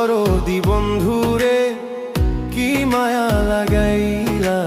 দরদি বন্ধুরে, কি মায়া লাগাইলা?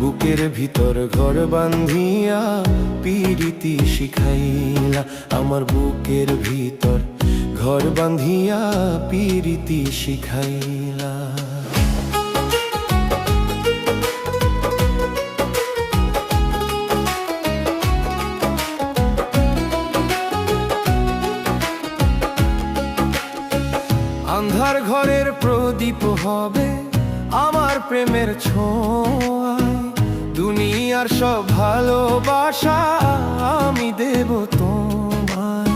বুকের ভিতর ঘর বান্ধিয়া পীড়িতি শিখাইলা। আমার বুকের ভিতর ঘর বান্ধিয়া পীড়িতি শিখাইলা। আন্ধার ঘরের প্রদীপ হবে আমার প্রেমের ছোঁয়ায়। দুনিয়ার সব ভালোবাসা আমি দেব তোমায়।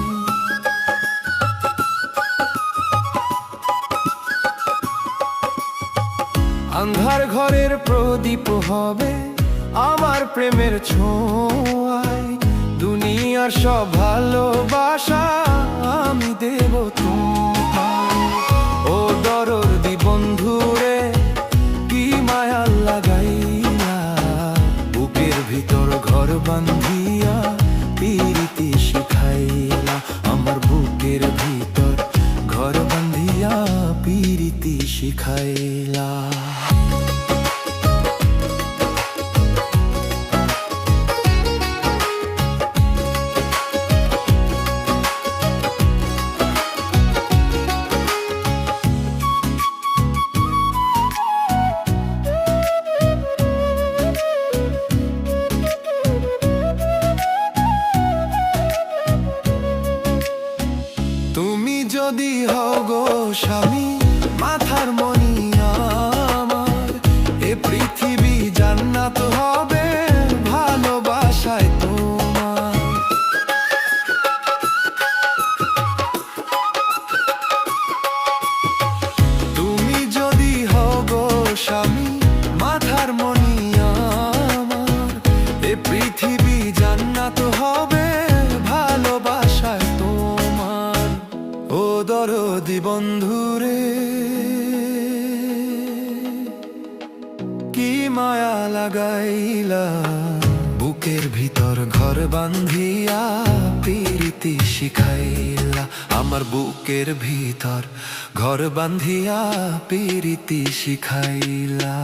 আন্ধার ঘরের প্রদীপ হবে আমার প্রেমের ছোঁয়ায়। দুনিয়ার সব ভালোবাসা বন্ধুরে, কি মায়া লাগাইয়া বুকের ভিতর ঘর বান্ধিয়া পিরিতি শিখাইলা আমার বুকের ভিতর ঘর বান্ধিয়া পিরিতি শিখাইলা দরদি বন্ধুরে, কি মায়া লাগাইলা? বুকের ভিতর ঘর বান্ধিয়া পিরিতি শিখাইলা। আমার বুকের ভিতর ঘর বান্ধিয়া পিরিতি শিখাইলা।